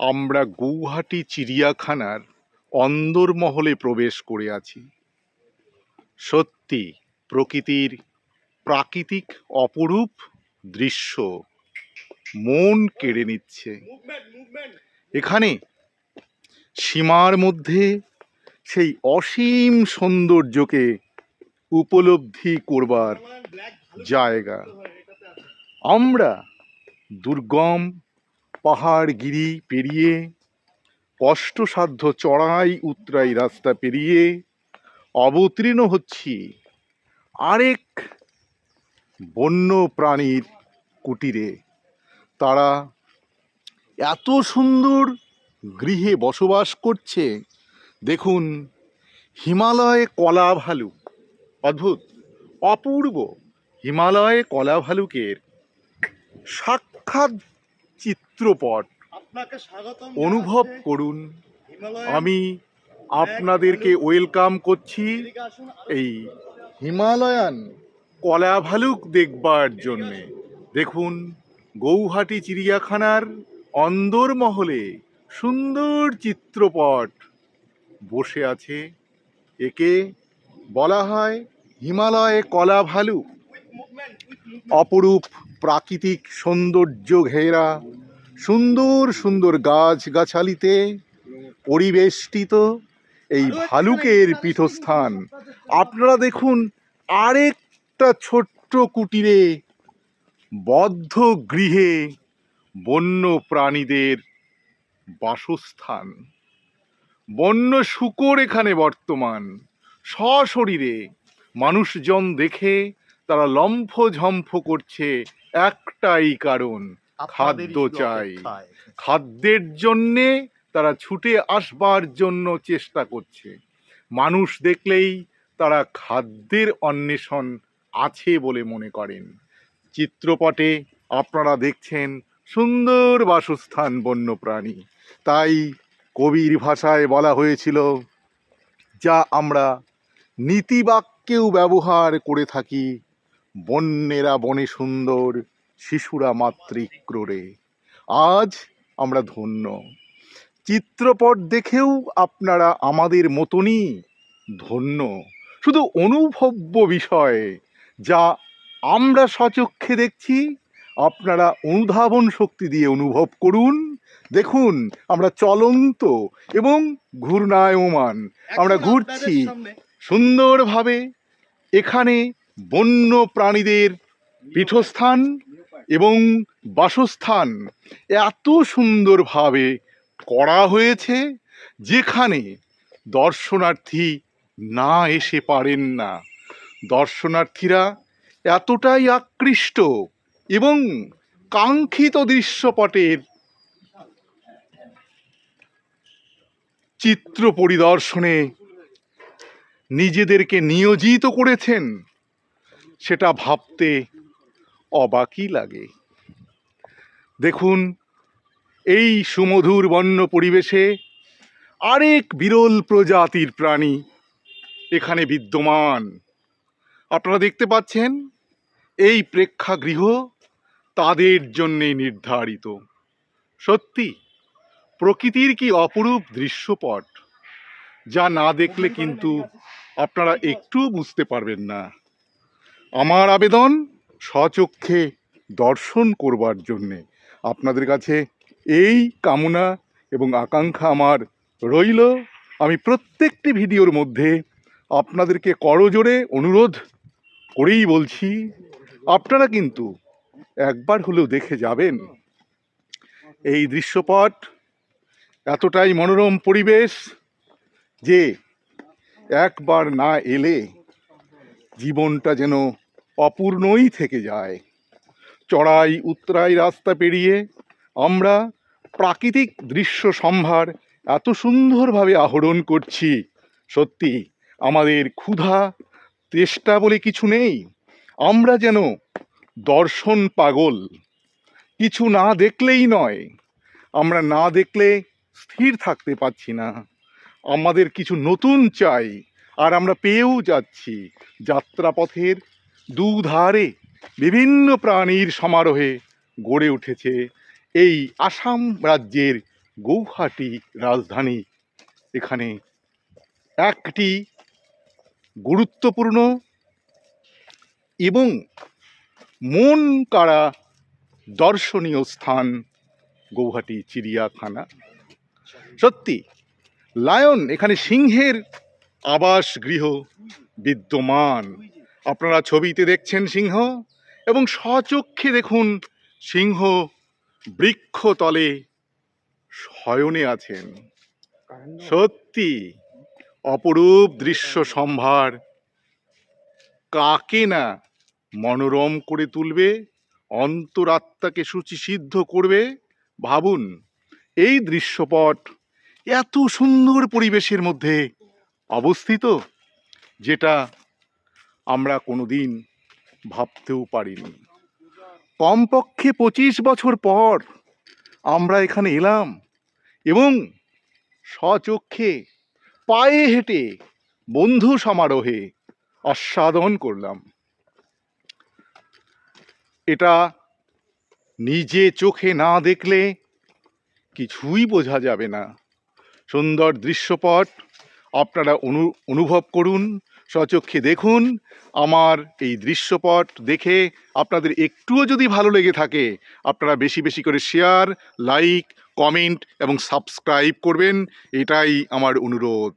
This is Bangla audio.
আমরা গৌহাটি চিড়িয়াখানার অন্দরমহলে প্রবেশ করে আছি। সত্যি প্রকৃতির প্রাকৃতিক অপরূপ দৃশ্য মন কেড়ে নিচ্ছে। এখানে সীমার মধ্যে সেই অসীম সৌন্দর্যকে উপলব্ধি করবার জায়গা। আমরা দুর্গম পাহাড় গিরি পেরিয়ে, কষ্টসাধ্য চড়াই উতরাই রাস্তা পেরিয়ে, অবতীর্ণ হচ্ছি আরেক বন্য প্রাণীর কুটিরে। তারা এত সুন্দর গৃহে বসবাস করছে। দেখুন, হিমালয়ে কলা ভালুক অদ্ভুত, অপূর্ব হিমালয়ে কলা ভালুকের সাক্ষাৎ চিত্রপট। অনুভব করুন। আমি আপনাদেরকে ওয়েলকাম করছি এই হিমালয়ান। কলা ভালুক দেখবার জন্যে। দেখুন গৌহাটি চিড়িয়াখানার অন্দরমহলে সুন্দর চিত্রপট বসে আছে। একে বলা হয় হিমালয়ে কলা ভালুক। অপরূপ প্রাকৃতিক সৌন্দর্য ঘেরা, সুন্দর সুন্দর গাছ গাছালিতে পরিবেষ্টিত এই ভালুকের পীঠস্থান। আপনারা দেখুন, আরেকটা ছোট্ট কুটিরে বদ্ধ গৃহে বন্য প্রাণীদের বাসস্থান। বন্য শুকর এখানে বর্তমান। সশরীরে মানুষজন দেখে তারা লম্ফ ঝম্ফ করছে একটাই কারণ খাদ্য চাই। খাদ্যের জন্যে তারা ছুটে আসবার জন্য চেষ্টা করছে। মানুষ দেখলেই তারা খাদ্যের অন্বেষণ আছে বলে মনে করেন। চিত্রপটে আপনারা দেখছেন সুন্দর বাসস্থান বন্যপ্রাণী। তাই কবির ভাষায় বলা হয়েছিল যা আমরা নীতিবাক্যেও ব্যবহার করে থাকি বন্যেরা বনে সুন্দর শিশুরা মাতৃক্রোড়ে। আজ আমরা ধন্য। চিত্রপট দেখেও আপনারা আমাদের মতনই ধন্য। শুধু অনুভব্য বিষয় যা আমরা সচক্ষে দেখছি আপনারা অনুধাবন শক্তি দিয়ে অনুভব করুন। দেখুন আমরা চলন্ত এবং ঘূর্ণায়মান। আমরা ঘুরছি সুন্দরভাবে। এখানে বন্য প্রাণীদের পীঠস্থান এবং বাসস্থান এত সুন্দরভাবে করা হয়েছে যেখানে দর্শনার্থী না এসে পারেন না। দর্শনার্থীরা এতটাই আকৃষ্ট এবং কাঙ্ক্ষিত দৃশ্যপটের চিত্র পরিদর্শনে নিজেদেরকে নিয়োজিত করেছেন। সেটা ভাবতে অবাকই লাগে। দেখুন, এই সুমধুর বন্য পরিবেশে আরেক বিরল প্রজাতির প্রাণী এখানে বিদ্যমান। আপনারা দেখতে পাচ্ছেন, এই প্রেক্ষাগৃহ তাদের জন্যে নির্ধারিত। সত্যি, প্রকৃতির কি অপরূপ দৃশ্যপট, যা না দেখলে কিন্তু আপনারা একটু বুঝতে পারবেন না। আমার আবেদন স্বচক্ষে দর্শন করবার জন্যে। আপনাদের কাছে এই কামনা এবং আকাঙ্ক্ষা আমার রইল। আমি প্রত্যেকটি ভিডিওর মধ্যে আপনাদেরকে করজোরে অনুরোধ করেই বলছি, আপনারা কিন্তু একবার হলেও দেখে যাবেন। এই দৃশ্যপট এতটাই মনোরম পরিবেশ যে একবার না এলে জীবনটা যেন অপূর্ণই থেকে যায়। চড়াই উতরাই রাস্তা পেরিয়ে আমরা প্রাকৃতিক দৃশ্য সম্ভার এত সুন্দরভাবে আহরণ করছি। সত্যি, আমাদের ক্ষুধা, তেষ্টা বলে কিছু নেই। আমরা যেন দর্শন পাগল। কিছু না দেখলেই নয়। আমরা না দেখলে স্থির থাকতে পারছি না। আমাদের কিছু নতুন চাই, আর আমরা পেয়েও যাচ্ছি। যাত্রাপথের দুধারে বিভিন্ন প্রাণীর সমারোহে গড়ে উঠেছে এই আসাম রাজ্যের গৌহাটি রাজধানী। এখানে একটি গুরুত্বপূর্ণ এবং মন কাড়া দর্শনীয় স্থান গৌহাটি চিড়িয়াখানা। সত্যি, লায়ন এখানে সিংহের আবাস গৃহ বিদ্যমান। আপনারা ছবিতে দেখছেন সিংহ এবং স্বচক্ষে দেখুন সিংহ বৃক্ষতলে শয়নে আছেন। সত্যি অপরূপ দৃশ্য সম্ভার। কাকে না মনোরম করে তুলবে অন্তরাত্মাকে শুচিসিদ্ধ করবে? ভাবুন এই দৃশ্যপট এত সুন্দর পরিবেশের মধ্যে অবস্থিত যেটা আমরা কোনোদিন ভাবতেও পারিনি। কমপক্ষে পঁচিশ বছর পর আমরা এখানে এলাম এবং স্বচক্ষে পায়ে হেঁটে বন্ধু সমারোহে আস্বাদন করলাম। এটা নিজে চোখে না দেখলে কিছুই বোঝা যাবে না। সুন্দর দৃশ্যপট আপনারা অনু, অনুভব করুন। স্বচক্ষে দেখুন আমার এই দৃশ্যপট দেখে আপনাদের একটুও যদি ভালো লেগে থাকে, আপনারা বেশি বেশি করে শেয়ার লাইক কমেন্ট এবং সাবস্ক্রাইব করবেন, এটাই আমার অনুরোধ।